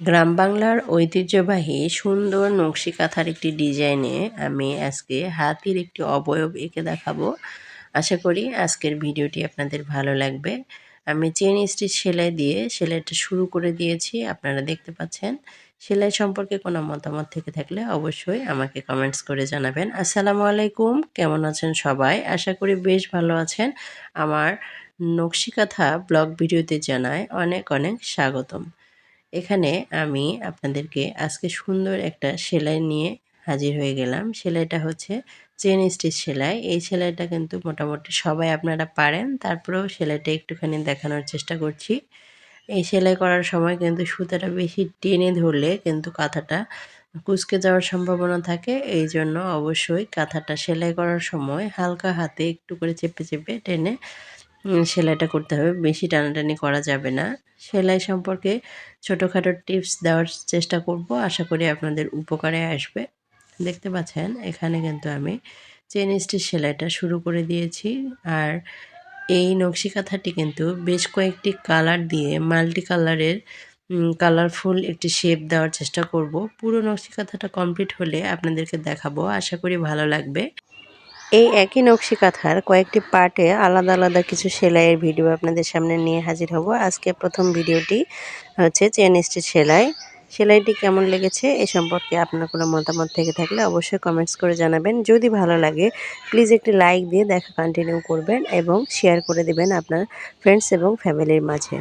গ্রাম বাংলার ঐতিহ্যবাহী সুন্দর নকশি কাঁথার একটি ডিজাইনে আমি আজকে হাতির একটি অবয়ব এঁকে দেখাবো। আশা করি আজকের ভিডিওটি আপনাদের ভালো লাগবে। আমি চেন স্টিচ সেলাই দিয়ে সেলাইটা শুরু করে দিয়েছি, আপনারা দেখতে পাচ্ছেন। সেলাই সম্পর্কে কোনো মতামত থেকে থাকলে অবশ্যই আমাকে কমেন্টস করে জানাবেন। আসসালামু আলাইকুম, কেমন আছেন সবাই? আশা করি বেশ ভালো আছেন। আমার নকশি কাঁথা ব্লগ ভিডিওতে জানায় অনেক অনেক স্বাগতম। এখানে আমি আপনাদেরকে আজকে সুন্দর একটা সেলাই নিয়ে হাজির হয়ে গেলাম। সেলাইটা হচ্ছে চেন স্টিচ সেলাই। এই সেলাইটা কিন্তু মোটামুটি সবাই আপনারা পারেন। তারপরেও সেলাইটা একটুখানি দেখানোর চেষ্টা করছি। এই সেলাই করার সময় কিন্তু সুতাটা বেশি টেনে ধরলে কিন্তু কাঁথাটা কুচকে যাওয়ার সম্ভাবনা থাকে। এই জন্য অবশ্যই কাঁথাটা সেলাই করার সময় হালকা হাতে একটু করে চেপে চেপে টেনে সেলাইটা করতে হবে। বেশি টানাটানি করা যাবে না। সেলাই সম্পর্কে ছোটোখাটো টিপস দেওয়ার চেষ্টা করব। আশা করি আপনাদের উপকারে আসবে। দেখতে পাচ্ছেন, এখানে কিন্তু আমি চেন স্টিচ সেলাইটা শুরু করে দিয়েছি। আর এই নকশি কাঁথাটি কিন্তু বেশ কয়েকটি কালার দিয়ে মাল্টি কালারের কালারফুল একটি শেপ দেওয়ার চেষ্টা করব। পুরো নকশি কাঁথাটা কমপ্লিট হলে আপনাদেরকে দেখাবো। আশা করি ভালো লাগবে। এই একই নকশি কাঁথার কয়েকটি পার্টে আলাদা আলাদা কিছু সেলাইয়ের ভিডিও আপনাদের সামনে নিয়ে হাজির হব। আজকে প্রথম ভিডিওটি হচ্ছে চেন স্টিচ সেলাই। সেলাইটি কেমন লেগেছে এ সম্পর্কে আপনার কোনো মতামত থেকে থাকলে অবশ্যই কমেন্টস করে জানাবেন। যদি ভালো লাগে প্লিজ একটি লাইক দিয়ে দেখা কন্টিনিউ করবেন এবং শেয়ার করে দেবেন আপনার ফ্রেন্ডস এবং ফ্যামিলির মাঝে।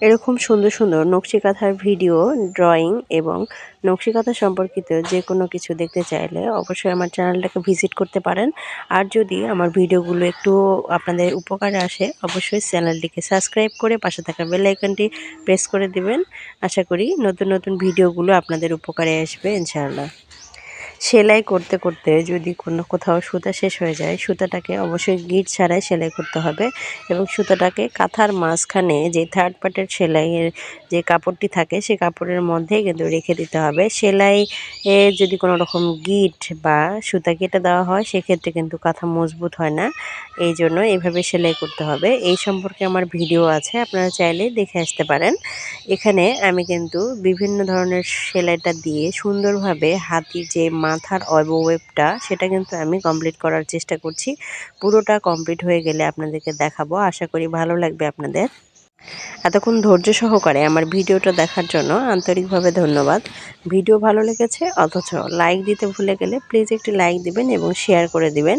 এরকম সুন্দর সুন্দর নকশি কাঁথার ভিডিও ড্রয়িং এবং নকশি কাঁথা সম্পর্কিত যে কোনো কিছু দেখতে চাইলে অবশ্যই আমার চ্যানেলটাকে ভিজিট করতে পারেন। আর যদি আমার ভিডিওগুলো একটু আপনাদের উপকারে আসে, অবশ্যই চ্যানেলটিকে সাবস্ক্রাইব করে পাশে থাকা বেল আইকনটি প্রেস করে দিবেন। আশা করি নতুন নতুন ভিডিওগুলো আপনাদের উপকারে আসবে, ইনশাআল্লাহ। সেলাই করতে করতে যদি কোনো কোথাও সুতা শেষ হয়ে যায়, সুতাটাকে অবশ্যই গিট ছাড়াই সেলাই করতে হবে এবং সুতাটাকে কাঁথার মাঝখানে যে থার্ড পার্টের সেলাইয়ের যে কাপড়টি থাকে সেই কাপড়ের মধ্যেই কিন্তু রেখে দিতে হবে। সেলাই এ যদি কোনো রকম গিট বা সুতা কেটে দেওয়া হয়, সেক্ষেত্রে কিন্তু কাঁথা মজবুত হয় না। এই জন্য এইভাবে সেলাই করতে হবে। এই সম্পর্কে আমার ভিডিও আছে, আপনারা চাইলে দেখে আসতে পারেন। এখানে আমি কিন্তু বিভিন্ন ধরনের সেলাইটা দিয়ে সুন্দরভাবে হাতির যে মাথার অবওয়েবটা সেটা কিন্তু আমি কমপ্লিট করার চেষ্টা করছি। পুরোটা কমপ্লিট হয়ে গেলে আপনাদেরকে দেখাবো। আশা করি ভালো লাগবে আপনাদের। এতক্ষণ ধৈর্য সহকারে আমার ভিডিওটা দেখার জন্য আন্তরিকভাবে ধন্যবাদ। ভিডিও ভালো লেগেছে, অথচ লাইক দিতে ভুলে গেলে প্লিজ একটি লাইক দিবেন এবং শেয়ার করে দিবেন।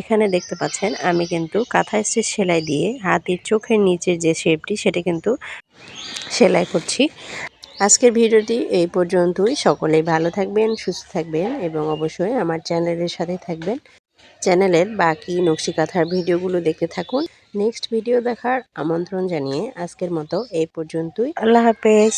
এখানে দেখতে পাচ্ছেন, আমি কিন্তু কাঁথা স্টিচ সেলাই দিয়ে হাতির চোখের নিচের যে শেপটি সেটা কিন্তু সেলাই করছি। আজকের ভিডিওটি এই পর্যন্তই। সকলেই ভালো থাকবেন, সুস্থ থাকবেন এবং অবশ্যই আমার চ্যানেলের সাথে থাকবেন। চ্যানেলের বাকি নকশিকাথার ভিডিওগুলো দেখতে থাকুন। নেক্সট ভিডিও দেখার আমন্ত্রণ জানিয়ে আজকের মতো এই পর্যন্তই। আল্লাহ হাফেজ।